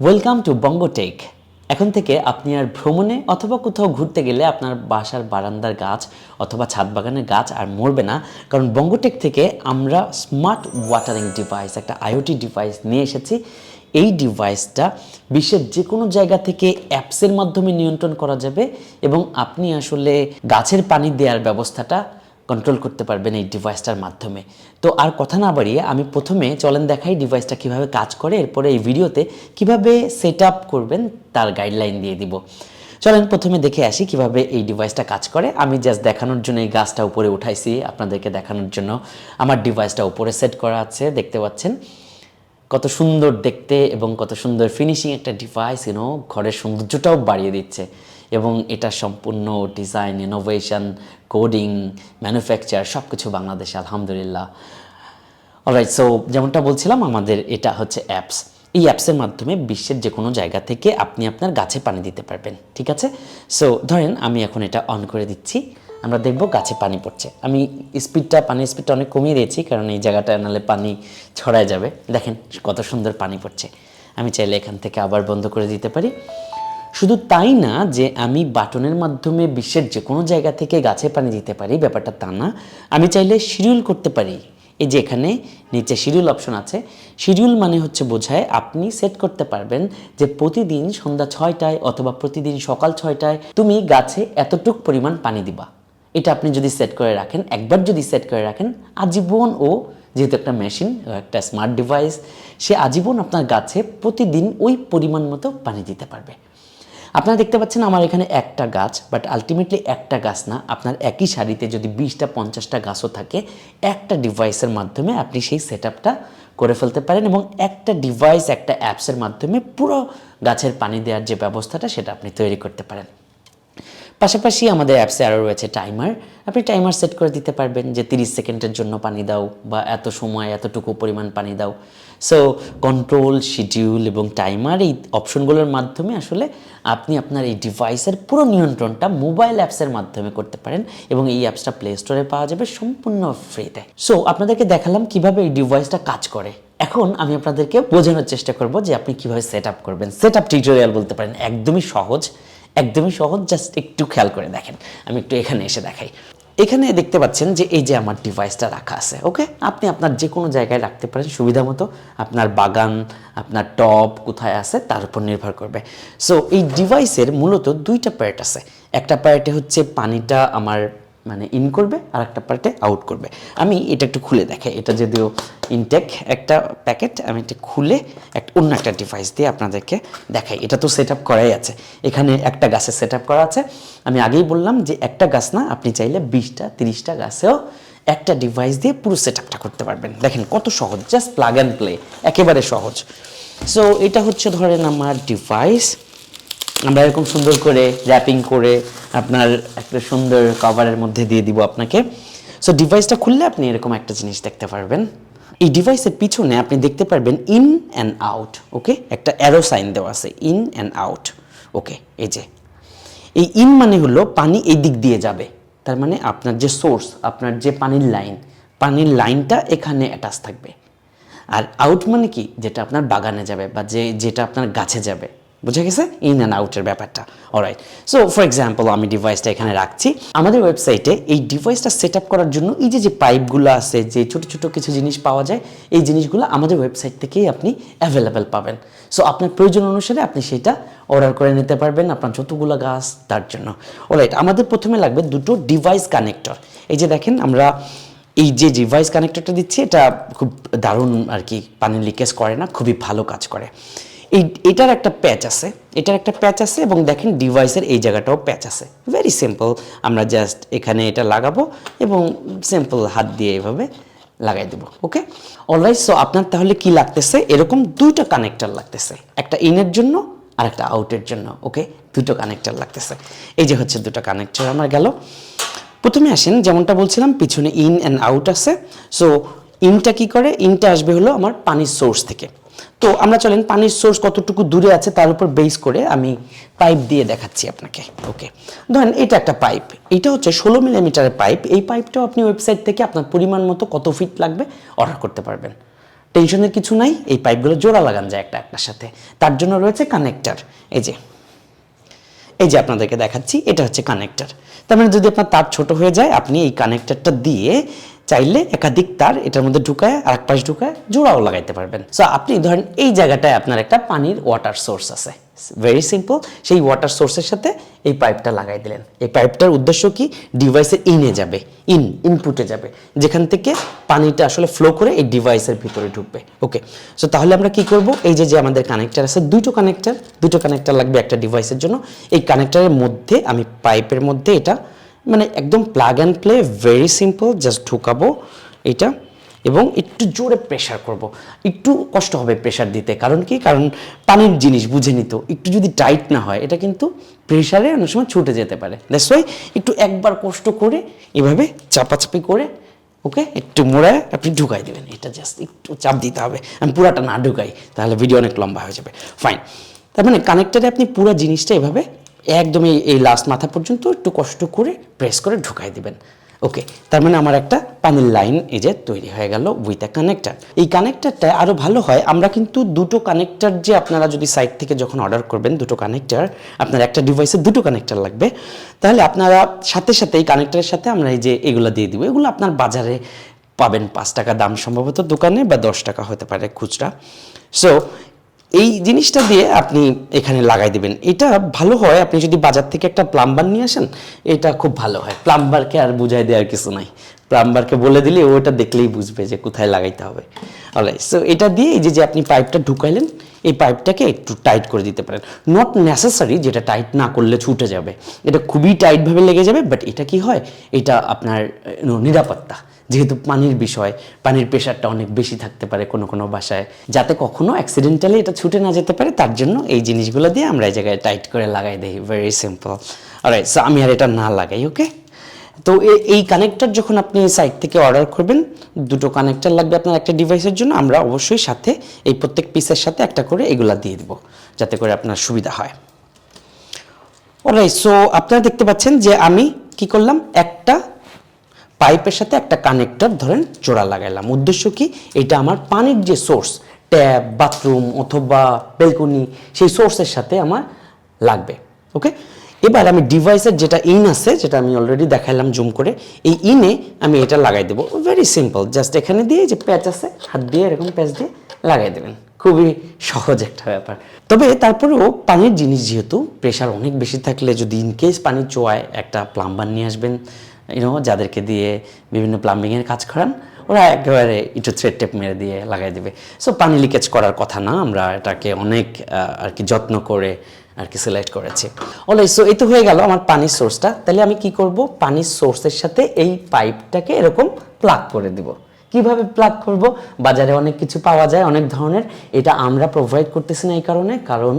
Welcome to Bangatech এখন থেকে আপনি আর ভ্রমণে অথবা কোথাও ঘুরতে গেলে আপনার বাসার বারান্দার গাছ অথবা ছাদ বাগানের গাছ আর মরবে না। কারণ বঙ্গটেক থেকে আমরা স্মার্ট ওয়াটারিং ডিভাইস একটা আইওটি ডিভাইস নিয়ে এসেছি। এই ডিভাইসটা বিশ্বের যে কোনো জায়গা থেকে অ্যাপসের মাধ্যমে নিয়ন্ত্রণ করা যাবে এবং আপনি আসলে গাছের পানি দেওয়ার ব্যবস্থাটা কন্ট্রোল করতে পারবেন এই ডিভাইসটার মাধ্যমে। তো আর কথা না বাড়িয়ে আমি প্রথমে চলেন দেখাই ডিভাইসটা কীভাবে কাজ করে, এরপরে এই ভিডিওতে কীভাবে সেট করবেন তার গাইডলাইন দিয়ে দিব। চলেন প্রথমে দেখে আসি কীভাবে এই ডিভাইসটা কাজ করে। আমি জাস্ট দেখানোর জন্য এই গাছটা উপরে উঠাইছি, আপনাদেরকে দেখানোর জন্য। আমার ডিভাইসটা উপরে সেট করা আছে, দেখতে পাচ্ছেন? কত সুন্দর দেখতে এবং কত সুন্দর ফিনিশিং একটা ডিভাইস ইউনো ঘরের সৌন্দর্যটাও বাড়িয়ে দিচ্ছে। এবং এটা সম্পূর্ণ ডিজাইন ইনোভেশন কোডিং ম্যানুফ্যাকচার সব কিছু বাংলাদেশে, আলহামদুলিল্লাহ। অলরাইট সো যেমনটা বলছিলাম, আমাদের এটা হচ্ছে অ্যাপস এই অ্যাপসের মাধ্যমে বিশ্বের যে কোনো জায়গা থেকে আপনি আপনার গাছে পানি দিতে পারবেন, ঠিক আছে? সো ধরেন আমি এখন এটা অন করে দিচ্ছি। আমরা দেখব গাছে পানি পড়ছে। আমি স্পিডটা পানির স্পিডটা অনেক কমিয়ে দিয়েছি, কারণ এই জায়গাটা নাহলে পানি ছড়ায় যাবে। দেখেন কত সুন্দর পানি পড়ছে। আমি চাইলে এখান থেকে আবার বন্ধ করে দিতে পারি। শুধু তাই না যে আমি বাটনের মাধ্যমে বিশ্বের যে কোনো জায়গা থেকে গাছে পানি দিতে পারি, ব্যাপারটা তা না। আমি চাইলে শিডিউল করতে পারি। এই যে এখানে নিচে শিডিউল অপশন আছে। শিডিউল মানে হচ্ছে বোঝায় আপনি সেট করতে পারবেন যে প্রতিদিন সন্ধ্যা ছয়টায় অথবা প্রতিদিন সকাল ছয়টায় তুমি গাছে এতটুক পরিমাণ পানি দিবা। এটা আপনি যদি সেট করে রাখেন, একবার যদি সেট করে রাখেন, আজীবন ও যেহেতু একটা মেশিন একটা স্মার্ট ডিভাইস, সে আজীবন আপনার গাছে প্রতিদিন ওই পরিমাণ মতো পানি দিতে পারবে। আপনারা দেখতে পাচ্ছেন আমার এখানে একটা গাছ বাট আলটিমেটলি একটা গাছ না, আপনার একই সারিতে যদি বিশটা, পঞ্চাশটা গাছও থাকে, একটা ডিভাইসের মাধ্যমে আপনি সেই সেট করে ফেলতে পারেন এবং একটা ডিভাইস একটা অ্যাপসের মাধ্যমে পুরো গাছের পানি দেওয়ার যে ব্যবস্থাটা, সেটা আপনি তৈরি করতে পারেন। পাশাপাশি আমাদের অ্যাপসে আরও রয়েছে টাইমার। আপনি টাইমার সেট করে দিতে পারবেন যে তিরিশ সেকেন্ডের জন্য পানি দাও বা এত সময়, এতটুকু পরিমাণ পানি দাও। সো কন্ট্রোল শিডিউল এবং টাইমার এই অপশনগুলোর মাধ্যমে আসলে আপনি আপনার এই ডিভাইসের পুরো নিয়ন্ত্রণটা মোবাইল অ্যাপসের মাধ্যমে করতে পারেন এবং এই অ্যাপসটা প্লে স্টোরে পাওয়া যাবে সম্পূর্ণ ফ্রিতে সো আপনাদেরকে দেখালাম কীভাবে এই ডিভাইসটা কাজ করে। এখন আমি আপনাদেরকে বোঝানোর চেষ্টা করব যে আপনি কীভাবে সেট আপ করবেন। সেট আপ টিউটোরিয়াল বলতে পারেন, একদমই সহজ একদমই সহজ জাস্ট একটু খেয়াল করে দেখেন। আমি একটু এখানে এসে দেখাই। এখানে দেখতে পাচ্ছেন যে এই যে আমার ডিভাইসটা রাখা আছে ওকে আপনি আপনার যে কোনো জায়গায় রাখতে পারেন সুবিধা মতো। আপনার বাগান, আপনার টপ কোথায় আছে তার উপর নির্ভর করবে। সো এই ডিভাইসের মূলত দুইটা প্যারেট আছে। একটা প্যারেটে হচ্ছে পানিটা আমার মানে ইন করবে আর একটা পার্টে আউট করবে। আমি এটা একটু খুলে দেখাই এটা যদিও ইনটেক একটা প্যাকেট আমি এটা খুলে একটা অন্য একটা ডিভাইস দিয়ে আপনাদেরকে দেখাই। এটা তো সেট আপ করাই আছে। এখানে একটা গাছে সেট আপ করা আছে। আমি আগেই বললাম যে একটা গাছ না, আপনি চাইলে বিশটা, তিরিশটা গাছেও একটা ডিভাইস দিয়ে পুরো সেট আপটা করতে পারবেন। দেখেন কত সহজ জাস্ট প্লাগ অ্যান্ড প্লে একেবারে সহজ। সো এটা হচ্ছে ধরেন আমার ডিভাইস আমরা এরকম সুন্দর করে র্যাপিং করে আপনার একটা সুন্দর কভারের মধ্যে দিয়ে দিব আপনাকে। সো ডিভাইসটা খুললে আপনি এরকম একটা জিনিস দেখতে পারবেন। এই ডিভাইসের পিছনে আপনি দেখতে পারবেন ইন অ্যান্ড আউট ওকে একটা অ্যারো সাইন দেওয়া আছে ইন অ্যান্ড আউট ওকে এই যে। এই ইন মানে হলো পানি এই দিক দিয়ে যাবে। তার মানে আপনার যে সোর্স আপনার যে পানির লাইন পানির লাইনটা এখানে অ্যাটাচ থাকবে। আর আউট মানে কি? যেটা আপনার বাগানে যাবে বা যে, যেটা আপনার গাছে যাবে। বুঝে গেছে? ইন অ্যান্ড আউটের ব্যাপারটা। অলরাইট সো ফর এক্সাম্পল আমি ডিভাইসটা এখানে রাখছি। আমাদের ওয়েবসাইটে এই ডিভাইসটা সেট করার জন্য এই যে যে পাইপগুলো আছে, যে ছোট ছোট কিছু জিনিস পাওয়া যায়, এই জিনিসগুলো আমাদের ওয়েবসাইট থেকেই আপনি অ্যাভেলেবেল পাবেন। সো আপনার প্রয়োজন অনুসারে আপনি সেটা অর্ডার করে নিতে পারবেন আপনার যতগুলো গাছ তার জন্য। অলরাইট আমাদের প্রথমে লাগবে দুটো ডিভাইস কানেক্টর এই যে দেখেন, আমরা এই যে ডিভাইস কানেক্টরটা দিচ্ছি, এটা খুব দারুণ আর কি পানি লিকেজ করে না, খুবই ভালো কাজ করে। এই, এটার একটা প্যাচ আছে, এটার একটা প্যাচ আছে এবং দেখেন ডিভাইসের এই জায়গাটাও প্যাচ আছে। ভেরি সিম্পল আমরা জাস্ট এখানে এটা লাগাবো এবং সিম্পল হাত দিয়ে এভাবে লাগাই দেবো ওকে অলরাইট সো আপনার তাহলে কি লাগতেছে? এরকম দুইটা কানেক্টার লাগতেছে, একটা ইনের জন্য আর একটা আউটের জন্য ওকে দুটো কানেক্টর লাগতেছে। এই যে হচ্ছে দুটো কানেক্টর আমার গেল। প্রথমে আসেন, যেমনটা বলছিলাম, পিছনে ইন অ্যান্ড আউট আছে। সো ইনটা কি করে? ইনটা আসবে হলো আমার পানির সোর্স থেকে। তো আমরা চলেন, পানির সোর্স কতটুকু দূরে আছে তার উপর বেস করে আমি পাইপ দিয়ে দেখাচ্ছি আপনাকে ওকে ধরেন এটা একটা পাইপ এটা হচ্ছে ষোলো মিলিমিটারের পাইপ এই পাইপটাও আপনি ওয়েবসাইট থেকে আপনার পরিমাণ মতো কত ফিট লাগবে অর্ডার করতে পারবেন। টেনশনের কিছু নাই, এই পাইপগুলো জোড়া লাগান যায় একটা একটার সাথে। তার জন্য রয়েছে কানেক্টার এই যে এই যে আপনাদেরকে দেখাচ্ছি, এটা হচ্ছে কানেক্টার তার মানে যদি আপনার তার ছোট হয়ে যায়, আপনি এই কানেক্টারটা দিয়ে চাইলে একাধিক তার এটার মধ্যে ঢুকায় আর এক পাশ ঢুকায় জোড়াও লাগাইতে পারবেন। সো আপনি ধরেন এই জায়গাটায় আপনার একটা পানির ওয়াটার সোর্স আছে। ভেরি সিম্পল সেই ওয়াটার সোর্সের সাথে এই পাইপটা লাগাই দিলেন। এই পাইপটার উদ্দেশ্য কি? ডিভাইসের ইনে যাবে ইন ইনপুটে যাবে। যেখান থেকে পানিটা আসলে ফ্লো করে এই ডিভাইসের ভিতরে ঢুকবে। ওকে সো তাহলে আমরা কি করব? এই যে যে আমাদের কানেক্টার আছে দুটো কানেক্টর দুটো কানেক্টার লাগবে একটা ডিভাইসের জন্য। এই কানেক্টারের মধ্যে, আমি পাইপের মধ্যে এটা মানে একদম plug and play very simple just ঢুকাবো এটা এবং একটু জোরে প্রেশার করব। একটু কষ্ট হবে প্রেশার দিতে। কারণ কি? কারণ পানির জিনিস বুঝে নিত একটু যদি টাইট না হয়, এটা কিন্তু প্রেশারে অনেক সময় ছুটে যেতে পারে। দ্যাটস ওয়াই একটু একবার কষ্ট করে এভাবে চাপাচাপি করে ওকে একটু মোড়ায় আপনি ঢুকাই দেবেন। এটা জাস্ট একটু চাপ দিতে হবে। আমি পুরাটা না ঢুকাই, তাহলে ভিডিও অনেক লম্বা হয়ে যাবে। ফাইন তার মানে কানেক্টারে আপনি পুরো জিনিসটা এভাবে একদম এই এই লাস্ট মাথা পর্যন্ত একটু কষ্ট করে প্রেস করে ঢুকাই দিবেন। ওকে তার মানে আমার একটা পানির লাইন এই যে তৈরি হয়ে গেল উইথ এ কানেক্টার এই কানেক্টারটা আরও ভালো হয়, আমরা কিন্তু দুটো কানেক্টার যে আপনারা যদি সাইট থেকে যখন অর্ডার করবেন দুটো কানেক্টার আপনার একটা ডিভাইসে দুটো কানেক্টার লাগবে। তাহলে আপনারা সাথে সাথে এই কানেক্টারের সাথে আমরা এই যে এগুলো দিয়ে দিব। এগুলো আপনার বাজারে পাবেন পাঁচ টাকা দাম সম্ভবত দোকানে বা দশ টাকা হতে পারে খুচরা। সো এই জিনিসটা দিয়ে আপনি এখানে লাগাই দিবেন। এটা ভালো হয়, আপনি যদি বাজার থেকে একটা প্লাম্বার নিয়ে আসেন, এটা খুব ভালো হয়। প্লাম্বারকে আর বুঝাই দেওয়ার কিছু নাই। প্লাম্বারকে বলে দিলে ও এটা দেখলেই বুঝবে যে কোথায় লাগাইতে হবে। অলরাইট সো এটা দিয়ে এই যে যে আপনি পাইপটা ঢুকাইলেন, এই পাইপটাকে একটু টাইট করে দিতে পারেন। নট নেসেসারি যেটা টাইট না করলে ছুটে যাবে। এটা খুবই টাইটভাবে লেগে যাবে বাট এটা কি হয়? এটা আপনার নিরাপত্তা। যেহেতু পানির বিষয়, পানির প্রেশারটা অনেক বেশি থাকতে পারে কোনো কোনো বাসায়। যাতে কখনো অ্যাক্সিডেন্টালি এটা ছুটে না যেতে পারে, তার জন্য এই জিনিসগুলো দিয়ে আমরা এই জায়গায় টাইট করে লাগাই দিই। ভেরি সিম্পল অলরাইট সো আমি আর এটা না লাগাই ওকে তো এই কানেক্টর যখন আপনি সাইট থেকে অর্ডার করবেন, দুটো কানেক্টর লাগবে আপনার একটা ডিভাইসের জন্য, আমরা অবশ্যই সাথে এই প্রত্যেক পিসের সাথে একটা করে এগুলা দিয়ে দিব, যাতে করে আপনার সুবিধা হয়। অলরাইট সো আপনারা দেখতে পাচ্ছেন যে আমি কি করলাম? একটা পাইপের সাথে একটা কানেক্টর ধরেন জোড়া লাগাইলাম। উদ্দেশ্য কি? এটা আমার পানির যে সোর্স ট্যাপ বাথরুম অথবা বেলকনি সেই সোর্সের সাথে আমার লাগবে ওকে এবার আমি ডিভাইসের যেটা ইন আছে, যেটা আমি অলরেডি দেখাইলাম জুম করে, এই ইনে আমি এটা লাগাই দেবো। ভেরি সিম্পল জাস্ট এখানে দিয়ে যে প্যাচ আছে, হাত দিয়ে এরকম প্যাচ দিয়ে লাগাই দেবেন। খুবই সহজ একটা ব্যাপার। তবে তারপরেও পানির জিনিস যেহেতু প্রেশার অনেক বেশি থাকলে যদি ইনকেস পানি চোয়ায় একটা প্লাম্বার নিয়ে আসবেন ইউনো যাদেরকে দিয়ে বিভিন্ন প্লাম্বিংয়ের কাজ করান, ওরা একেবারে একটু থ্রেড টেপ মেরে দিয়ে লাগাই দেবে। সো পানি লিকেজ করার কথা না, আমরা এটাকে অনেক আর কি যত্ন করে আর কি সিলেক্ট করেছি। অলরাইট সো এই তো হয়ে গেল আমার পানির সোর্সটা তাহলে আমি কি করব? পানির সোর্সের সাথে এই পাইপটাকে এরকম প্লাগ করে দিব। কীভাবে প্লাগ করব? বাজারে অনেক কিছু পাওয়া যায়, অনেক ধরনের। এটা আমরা প্রোভাইড করতেছি না এই কারণে, কারণ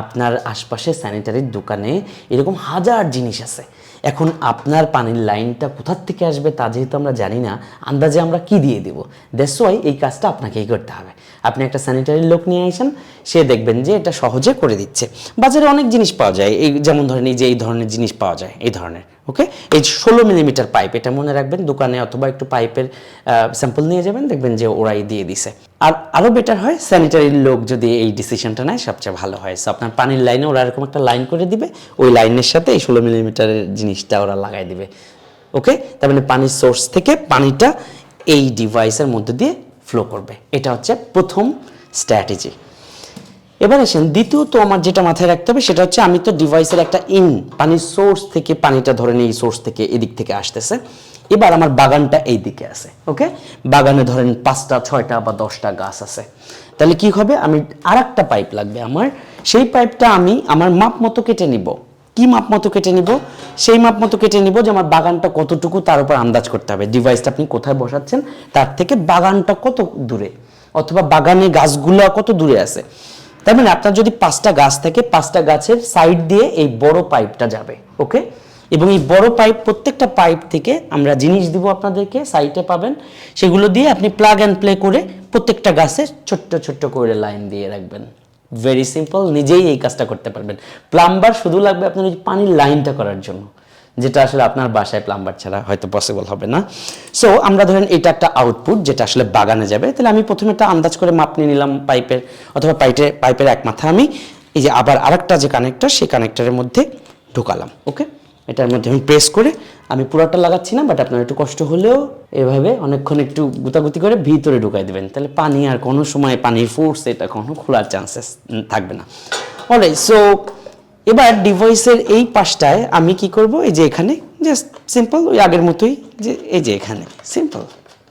আপনার আশপাশে স্যানিটারির দোকানে এরকম হাজার জিনিস আছে। এখন আপনার পানির লাইনটা কোথার থেকে আসবে তা যেহেতু আমরা জানি না, আন্দাজে আমরা কি দিয়ে দেবো? দ্যাটস ওয়াই এই কাজটা আপনাকেই করতে হবে। আপনি একটা স্যানিটারি লোক নিয়ে আসেন সে দেখবেন যে এটা সহজে করে দিচ্ছে। বাজারে অনেক জিনিস পাওয়া যায়, এই যেমন ধরেন এই যে এই ধরনের জিনিস পাওয়া যায়, এই ধরনের ওকে এই ষোলো মিলিমিটার পাইপ এটা মনে রাখবেন, দোকানে অথবা একটু পাইপের স্যাম্পল নিয়ে যাবেন, দেখবেন যে ওরাই দিয়ে দিছে। আর আরও বেটার হয় স্যানিটারির লোক যদি এই ডিসিশনটা নেয়, সবচেয়ে ভালো হয়। সো আপনার পানির লাইনে ওরা এরকম একটা লাইন করে দিবে, ওই লাইনের সাথে এই ষোলো মিলিমিটারের জিনিসটা ওরা লাগাই দিবে ওকে তার মানে পানির সোর্স থেকে পানিটা এই ডিভাইসের মধ্যে দিয়ে ফ্লো করবে। এটা হচ্ছে প্রথম স্ট্র্যাটেজি এবার আসেন, দ্বিতীয়ত আমার যেটা মাথায় রাখতে হবে, সেটা হচ্ছে আমি তো ডিভাইসের একটা ইন পানির সোর্স থেকে পানিটা ধরেন এই সোর্স থেকে এদিক থেকে আসতেছে। এবার আমার বাগানটা এই দিকে আছে, ওকে? বাগানে ধরেন পাঁচটা, ছয়টা বা দশটা গাছ আছে। তাহলে কি হবে? আমি আর একটা পাইপ লাগবে আমার। সেই পাইপটা আমি আমার মাপ মতো কেটে নিব। কি মাপ মতো কেটে নিব? সেই মাপ মতো কেটে নিব যে আমার বাগানটা কতটুকু তার উপর আন্দাজ করতে হবে। ডিভাইসটা আপনি কোথায় বসাচ্ছেন? তার থেকে বাগানটা কত দূরে? অথবা বাগানে গাছগুলো কত দূরে আছে? তার মানে আপনার যদি পাঁচটা গাছ থাকে, পাঁচটা গাছের সাইড দিয়ে এই বড় পাইপটা যাবে ওকে এবং এই বড় পাইপ প্রত্যেকটা পাইপ থেকে আমরা জিনিস দিব আপনাদেরকে সাইটে পাবেন। সেগুলো দিয়ে আপনি প্লাগ অ্যান্ড প্লে করে প্রত্যেকটা গাছে ছোট্ট ছোট্ট করে লাইন দিয়ে রাখবেন। ভেরি সিম্পল নিজেই এই কাজটা করতে পারবেন। প্লাম্বার শুধু লাগবে আপনার ওই পানির লাইনটা করার জন্য, যেটা আসলে আপনার বাসায় প্লাম্বার ছাড়া হয়তো পসিবল হবে না। সো আমরা ধরেন এটা একটা আউটপুট যেটা আসলে বাগানে যাবে। তাহলে আমি প্রথমে একটা আন্দাজ করে মাপ নিয়ে নিলাম পাইপের অথবা পাইপে পাইপের এক মাথা আমি এই যে আবার আরেকটা যে কানেক্টর সেই কানেক্টরের মধ্যে ঢুকালাম ওকে এটার মধ্যে আমি প্রেস করে আমি পুরোটা লাগাচ্ছি না বাট আপনার একটু কষ্ট হলেও এভাবে অনেকক্ষণ একটু গুতাগুতি করে ভিতরে ঢুকাই দেবেন। তাহলে পানি আর কোনো সময় পানির ফোর্স এটা কখনো খোলার চান্সেস থাকবে না। অলরাইট সো এবার ডিভাইসের এই পাশটায় আমি কি করব? এই যে এখানে জাস্ট সিম্পল ওই আগের মতোই, যে এই যে এখানে সিম্পল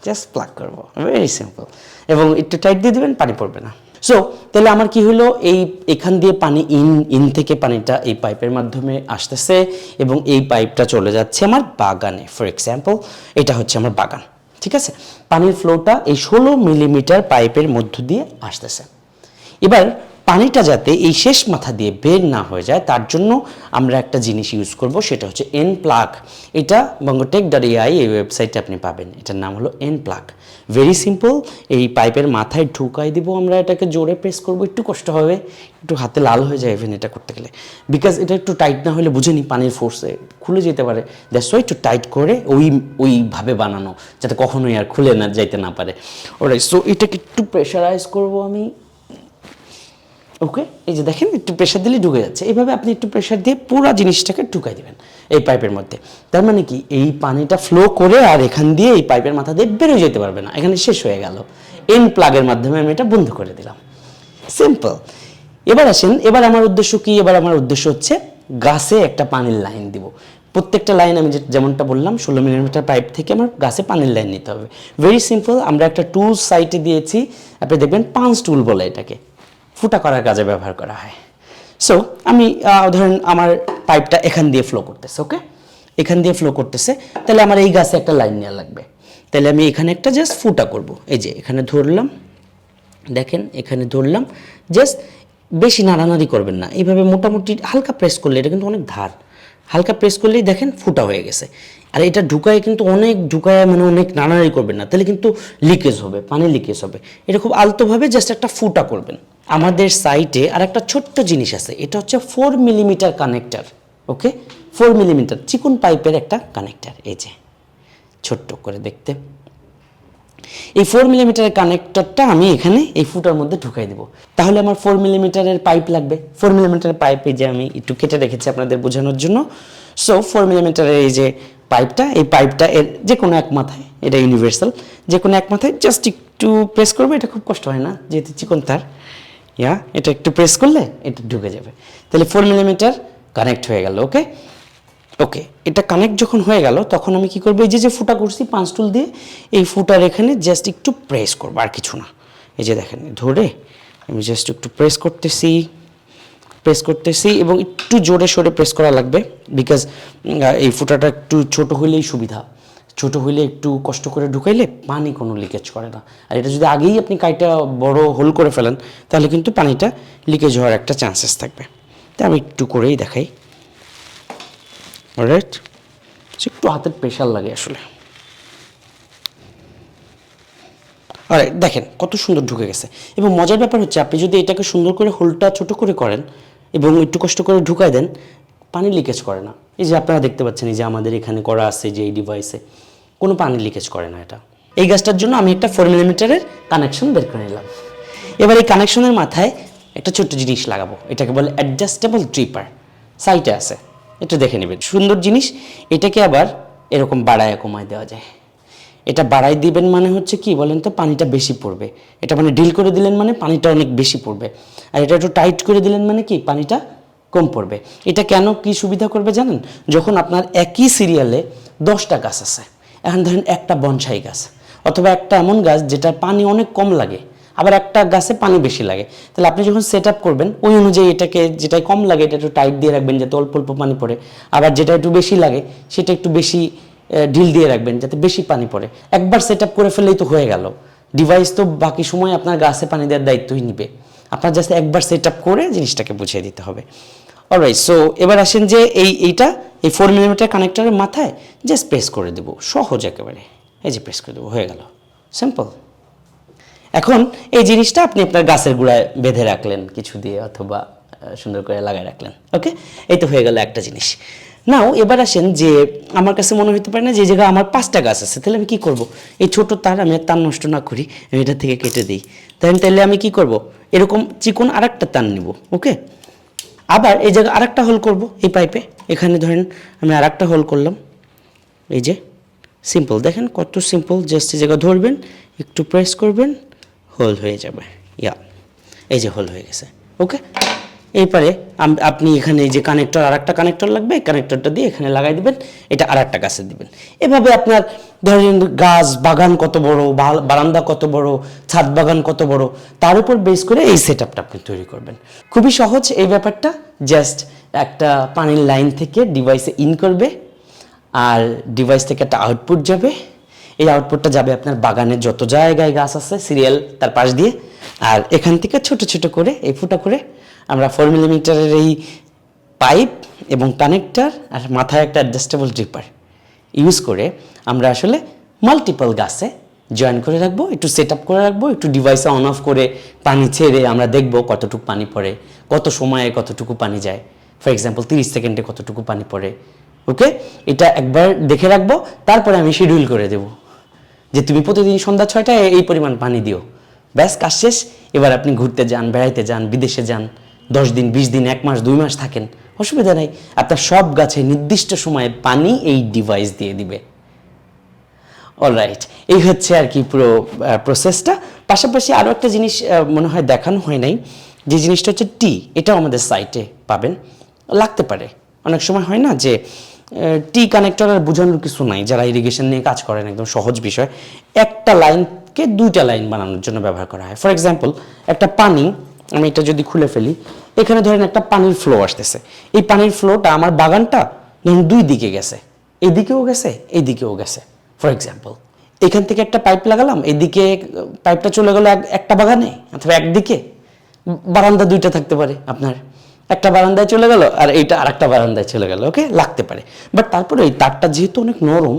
জাস্ট প্লাগ করব। ভেরি সিম্পল এবং একটু টাইট দিয়ে দেবেন, পানি পড়বে না। সো তাহলে আমার কি হলো? এই এখান দিয়ে পানি ইন ইন থেকে পানিটা এই পাইপের মাধ্যমে আসতেছে এবং এই পাইপটা চলে যাচ্ছে আমার বাগানে। ফর এক্সাম্পল এটা হচ্ছে আমার বাগান, ঠিক আছে? পানির ফ্লোটা এই ষোলো মিলিমিটার পাইপের মধ্য দিয়ে আসতেছে। এবার পানিটা যাতে এই শেষ মাথা দিয়ে বের না হয়ে যায়, তার জন্য আমরা একটা জিনিস ইউজ করব, সেটা হচ্ছে এন প্লাগ এটা বঙ্গটেক ডট এআই এই ওয়েবসাইটে আপনি পাবেন। এটার নাম হলো এন প্লাক ভেরি সিম্পল এই পাইপের মাথায় ঢুকাই দিব আমরা, এটাকে জোরে প্রেস করব, একটু কষ্ট হবে, একটু হাতে লাল হয়ে যায় ইভেন এটা করতে গেলে। বিকজ এটা একটু টাইট না হলে বুঝে বুঝেনি পানির ফোর্সে খুলে যেতে পারে। দ্যাটস ওয়াই একটু টাইট করে ওই, ওইভাবে বানানো, যাতে কখনোই আর খুলে না, যাইতে না পারে। ওরাই সো এটাকে একটু প্রেশারাইজ করব আমি। ওকে এই যে দেখেন, একটু প্রেশার দিলে ঢুকে যাচ্ছে। এইভাবে আপনি একটু প্রেশার দিয়ে পুরো জিনিসটাকে ঢুকাই দেবেন এই পাইপের মধ্যে। তার মানে কি? এই পানিটা ফ্লো করে আর এখান দিয়ে এই পাইপের মাথা দিয়ে বেরোয় যেতে পারবে না। এখানে শেষ হয়ে গেল। এন প্লাগের মাধ্যমে আমি এটা বন্ধ করে দিলাম। সিম্পল এবার আসেন, এবার আমার উদ্দেশ্য কি? এবার আমার উদ্দেশ্য হচ্ছে গাছে একটা পানির লাইন দিব। প্রত্যেকটা লাইন আমি যেমনটা বললাম, ষোলো মিলিমিটার পাইপ থেকে আমার গাছে পানির লাইন নিতে হবে। ভেরি সিম্পল আমরা একটা টুল সাইটে দিয়েছি। আপনি দেখবেন পাঁচ টুল বলে এটাকে। ফুটা করার কাজে ব্যবহার করা হয়। সো আমি ধরেন আমার পাইপটা এখান দিয়ে ফ্লো করতেছে ওকে এখান দিয়ে ফ্লো করতেছে, তাহলে আমার এই গাছে একটা লাইন নেওয়া লাগবে। তাহলে আমি এখানে একটা জাস্ট ফুটা করব। এই যে, এখানে ধরলাম, দেখেন, এখানে ধরলাম জাস্ট বেশি নাড়ানাড়ি করবেন না। এইভাবে মোটামুটি হালকা প্রেস করলে এটা কিন্তু অনেক ধার। হালকা প্রেস করলেই দেখেন ফুটা হয়ে গেছে। আর এটা ঢুকায় কিন্তু অনেক, ঢুকায় মানে অনেক নানারি করবেন না। তাহলে কিন্তু লিকেজ হবে, পানি লিকেজ হবে। এটা খুব আলতোভাবে জাস্ট একটা ফুটা করবেন। আমাদের সাইটে আর একটা ছোট্ট জিনিস আছে। এটা হচ্ছে four millimetre connector okay four millimetre চিকন পাইপের একটা কানেক্টার এই যে। ছোট্ট করে দেখতে। এই ফোর মিলিমিটারের কানেক্টরটা আমি এখানে এই ফুটার মধ্যে ঢুকাই দেবো। তাহলে আমার ফোর মিলিমিটারের পাইপ লাগবে। ফোর মিলিমিটারের পাইপে যে আমি একটু কেটে রেখেছি আপনাদের বোঝানোর জন্য। সো ফোর মিলিমিটারের এই যে পাইপটা এই পাইপটা এর যে কোনো এক মাথায়, এটা ইউনিভার্সাল যে কোনো এক মাথায় জাস্ট একটু প্রেস করবে, এটা খুব কষ্ট হয় না, যেহেতু চিকন তার। ইয়া এটা একটু প্রেস করলে এটা ঢুকে যাবে। তাহলে ফোর মিলিমিটার কানেক্ট হয়ে গেল ওকে ওকে এটা কানেক্ট যখন হয়ে গেল, তখন আমি কি করব? এই যে যে ফুটা করছি, পাঁচ টুল দিয়ে, এই ফুটার এখানে জাস্ট একটু প্রেস করব, আর কিছু না। এই যে দেখেন, ধরে আমি জাস্ট একটু প্রেস করতেছি প্রেস করতেছি এবং একটু জোরে সোরে প্রেস করা লাগবে বিকজ এই ফুটাটা একটু ছোট হইলেই সুবিধা। ছোট হইলে একটু কষ্ট করে ঢুকাইলে পানি কোনো লিকেজ করে না। আর এটা যদি আগেই আপনি কাইটা বড় হোল করে ফেলেন, তাহলে কিন্তু পানিটা লিকেজ হওয়ার একটা চান্সেস থাকবে। তা আমি একটু করেই দেখাই। রাইট একটু হাতের প্রেশার লাগে আসলে। আর দেখেন কত সুন্দর ঢুকে গেছে। এবং মজার ব্যাপার হচ্ছে আপনি যদি এটাকে সুন্দর করে হোলটা ছোট করে করেন এবং একটু কষ্ট করে ঢুকায় দেন পানি লিকেজ করে না। এই যে আপনারা দেখতে পাচ্ছেন এই যে আমাদের এখানে করা আছে যে এই ডিভাইসে কোনো পানি লিকেজ করে না এটা। এই গাছটার জন্য আমি একটা ফোর মিলিমিটারের কানেকশন বের করে নিলাম। এবার এই কানেকশনের মাথায় একটা ছোট্ট জিনিস লাগাবো। এটাকে বলে অ্যাডজাস্টেবল ট্রিপার সাইটে আছে। একটু দেখে নেবেন। সুন্দর জিনিস, এটাকে আবার এরকম বাড়ায় কমায় দেওয়া যায়। এটা বাড়াই দিবেন মানে হচ্ছে কি বলেন তো, পানিটা বেশি পড়বে। এটা মানে ডিল করে দিলেন মানে পানিটা অনেক বেশি পড়বে। আর এটা একটু টাইট করে দিলেন মানে কি, পানিটা কম পড়বে। এটা কেন কি সুবিধা করবে জানেন? যখন আপনার একই সিরিয়ালে দশটা গাছ আছে, এখন ধরেন একটা বনসাই গাছ, অথবা একটা এমন গাছ যেটার পানি অনেক কম লাগে। আবার একটা গাছে পানি বেশি লাগে। তাহলে আপনি যখন সেট আপ করবেন, ওই অনুযায়ী এটাকে যেটাই কম লাগে, এটা একটু টাইট দিয়ে রাখবেন যাতে অল্প অল্প পানি পড়ে। আবার যেটা একটু বেশি লাগে, সেটা একটু বেশি ঢিল দিয়ে রাখবেন যাতে বেশি পানি পড়ে। একবার সেট আপ করে ফেললেই তো হয়ে গেল। ডিভাইস তো বাকি সময় আপনার গাছে পানি দেওয়ার দায়িত্বই নিবে। আপনার জাস্ট একবার সেট আপ করে জিনিসটাকে বুঝিয়ে দিতে হবে। অলরাইট সো এবার আসেন যে এই, এইটা, এই ফোর মিলিমিটার কানেক্টরের মাথায় জাস্ট প্রেস করে দেবো। সহজ একেবারে। এই যে প্রেস করে দেবো, হয়ে গেল। সিম্পল এখন এই জিনিসটা আপনি আপনার গাছের গোড়ায় বেঁধে রাখলেন, কিছু দিয়ে অথবা সুন্দর করে লাগাই রাখলেন ওকে এই তো হয়ে গেল একটা জিনিস। নাও এবার আসেন যে, আমার কাছে মনে হতে পারে না যে জায়গায় আমার পাঁচটা গাছ আছে, তাহলে আমি কি করব? এই ছোট তার আমি তার নষ্ট না করি, আমি এটা থেকে কেটে দিই। তাহলে তাহলে আমি কি করব? এরকম চিকন আরেকটা তার নিব ওকে আবার এই জায়গায় আরেকটা হোল করব, এই পাইপে এখানে ধরেন আমি আরেকটা হোল করলাম, এই যে সিম্পল দেখেন কত সিম্পল জাস্ট এই জায়গা ধরবেন, একটু প্রেস করবেন হোল হয়ে যাবে। ইয়া, এই যে হোল হয়ে গেছে। ওকে আম- আপনি এখানে যে কানেক্টর আর একটা কানেক্টর লাগবে কানেক্টরটা দিয়ে এখানে লাগাই দিবেন, এটা আর একটা গাছে দিবেন। এভাবে আপনার ধরেন গাছ বাগান কত বড় বারান্দা কত বড়, ছাদ বাগান কত বড়, তার উপর বেস করে এই সেট আপনি তৈরি করবেন। খুবই সহজ এই ব্যাপারটা জাস্ট একটা পানির লাইন থেকে ডিভাইসে ইন করবে, আর ডিভাইস থেকে একটা আউটপুট যাবে। এই আউটপুটটা যাবে আপনার বাগানের যত জায়গায় গাছ আছে, সিরিয়াল তার পাশ দিয়ে। আর এখান থেকে ছোট ছোট করে, এই ফুটা করে আমরা ফোর মিলিমিটারের এই পাইপ এবং কানেক্টার আর মাথায় একটা অ্যাডজাস্টেবল ড্রিপার ইউজ করে আমরা আসলে মাল্টিপল গাছে জয়েন করে রাখব, একটু সেট আপ করে রাখব, একটু ডিভাইসে অন অফ করে পানি ছেড়ে আমরা দেখব কতটুকু পানি পড়ে, কত সময়ে কতটুকু পানি যায়। ফর এক্সাম্পল তিরিশ সেকেন্ডে কতটুকু পানি পড়ে। ওকে এটা একবার দেখে রাখব, তারপরে আমি শিডিউল করে দেব। যে তুমি প্রতিদিন সন্ধ্যা ছয়টায় এই পরিমাণ পানি দিও। ব্যাস, কাজ শেষ। এবার আপনি ঘুরতে যান, বেড়াইতে যান, বিদেশে যান। দশ দিন, বিশ দিন, এক মাস, দুই মাস থাকেন। অসুবিধা নেই। আপনার সব গাছে নির্দিষ্ট সময়ে পানি এই ডিভাইস দিয়ে দিবে। অলরাইট এই হচ্ছে আর কি পুরো প্রসেসটা পাশাপাশি আরও একটা জিনিস মনে হয় দেখানো হয় নাই। যে জিনিসটা হচ্ছে টি এটাও আমাদের সাইটে পাবেন। লাগতে পারে। অনেক সময় হয় না যে টি কানেক্টর আর বোঝানোর কিছু নাই, যারা ইরিগেশন নিয়ে কাজ করেন, একদম সহজ বিষয়। একটা লাইনকে দুইটা লাইন বানানোর জন্য ব্যবহার করা হয়। ফর এক্সাম্পল একটা পানি, আমি এটা যদি খুলে ফেলি, এখানে ধরেন একটা পানির ফ্লো আসতেছে। এই পানির ফ্লোটা আমার বাগানটা ধরুন দুই দিকে গেছে। এদিকেও গেছে এইদিকেও গেছে। ফর এক্সাম্পল এখান থেকে একটা পাইপ লাগালাম, এদিকে পাইপটা চলে গেল একটা বাগানে, অথবা একদিকে। বারান্দা দুইটা থাকতে পারে আপনার। একটা বারান্দায় চলে গেল আর এইটা আরেকটা বারান্দায় চলে গেল ওকে লাগতে পারে। বাট তারপরে এই তারটা যেহেতু অনেক নরম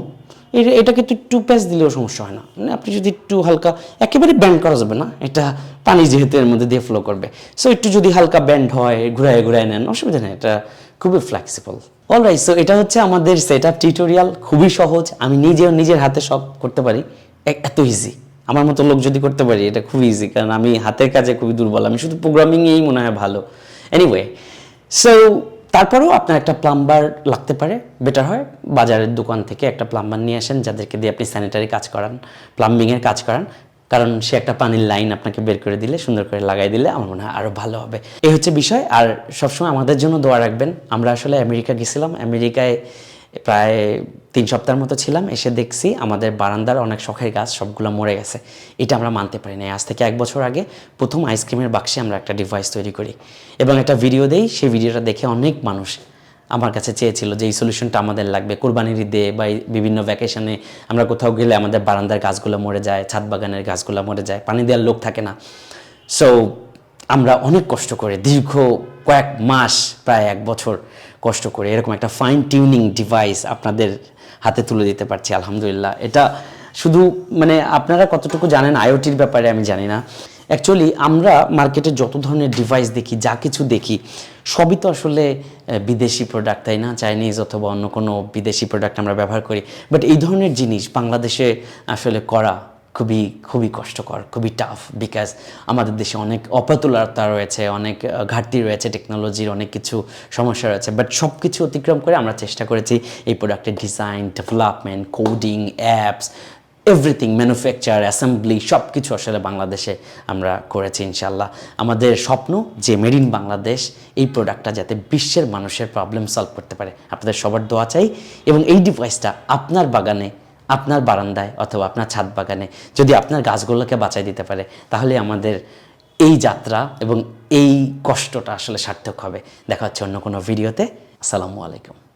এটা এটাকে তো একটু প্যাচ দিলেও সমস্যা হয় না। মানে আপনি যদি একটু হালকা, একেবারে ব্যান্ড করা যাবে না, এটা পানি যেহেতু এর মধ্যে দিয়ে ফ্লো করবে। সো একটু যদি হালকা ব্যান্ড হয়, ঘুরায় ঘুরায় নেন, অসুবিধা নেই, এটা খুবই ফ্লেক্সিবল অলরাইট সো এটা হচ্ছে আমাদের সেট আপ টিউটোরিয়াল খুবই সহজ। আমি নিজেও নিজের হাতে সব করতে পারি। এত ইজি আমার মতো লোক যদি করতে পারি, এটা খুবই ইজি কারণ আমি হাতের কাজে খুবই দুর্বল। আমি শুধু প্রোগ্রামিংয়েই মনে হয় ভালো। এনিওয়ে সো তারপরেও আপনার একটা প্লাম্বার লাগতে পারে বেটার হয়। বাজারের দোকান থেকে একটা প্লাম্বার নিয়ে আসেন, যাদেরকে দিয়ে আপনি স্যানিটারি কাজ করান প্লাম্বিংয়ের কাজ করান। কারণ সে একটা পানির লাইন আপনাকে বের করে দিলে, সুন্দর করে লাগাই দিলে আমার মনে হয় আরও ভালো হবে। এই হচ্ছে বিষয়। আর সবসময় আমাদের জন্য দোয়া রাখবেন। আমরা আসলে আমেরিকা গেছিলাম। আমেরিকায় প্রায় তিন সপ্তাহের মতো ছিলাম, এসে দেখছি আমাদের বারান্দার অনেক শখের গাছ সবগুলো মরে গেছে। এটা আমরা মানতে পারি না। আজ থেকে এক বছর আগে প্রথম আইসক্রিমের বাক্সে আমরা একটা ডিভাইস তৈরি করি এবং একটা ভিডিও দেই। সেই ভিডিওটা দেখে অনেক মানুষ আমার কাছে চেয়েছিল যে, এই সলিউশনটা আমাদের লাগবে। কোরবানির ঈদে বা বিভিন্ন ভ্যাকেশনে আমরা কোথাও গেলে আমাদের বারান্দার গাছগুলো মরে যায়, ছাদ বাগানের গাছগুলো মরে যায়। পানি দেওয়ার লোক থাকে না। সো আমরা অনেক কষ্ট করে দীর্ঘ কয়েক মাস, প্রায় এক বছর কষ্ট করে, এরকম একটা ফাইন টিউনিং ডিভাইস আপনাদের হাতে তুলে দিতে পারছি, আলহামদুলিল্লাহ। এটা শুধু মানে আপনারা কতটুকু জানেন আইওটির ব্যাপারে আমি জানি না। অ্যাকচুয়ালি আমরা মার্কেটে যত ধরনের ডিভাইস দেখি, যা কিছু দেখি, সবই তো আসলে বিদেশি প্রোডাক্ট তাই না? চাইনিজ অথবা অন্য কোনো বিদেশি প্রোডাক্ট আমরা ব্যবহার করি। বাট এই ধরনের জিনিস বাংলাদেশে আসলে করা খুবই খুবই কষ্টকর, খুবই টাফ বিকজ আমাদের দেশে অনেক অপতুলতা রয়েছে, অনেক ঘাটতি রয়েছে টেকনোলজির অনেক কিছু সমস্যা রয়েছে বাট সব কিছু অতিক্রম করে আমরা চেষ্টা করেছি এই প্রোডাক্টের design development coding apps everything manufacture assembly সব কিছু আসলে বাংলাদেশে আমরা করেছি ইনশাল্লাহ আমাদের স্বপ্ন যে মেড ইন বাংলাদেশ এই প্রোডাক্টটা যাতে বিশ্বের মানুষের প্রবলেম সলভ করতে পারে। আপনাদের সবার দোয়া চাই এবং এই ডিভাইসটা আপনার বাগানে আপনার বারান্দায় অথবা আপনার ছাদ বাগানে যদি আপনার গাছগুলোকে বাঁচাই দিতে পারে, তাহলে আমাদের এই যাত্রা এবং এই কষ্টটা আসলে সার্থক হবে। দেখা হচ্ছে অন্য কোনো ভিডিওতে। আসসালামু আলাইকুম।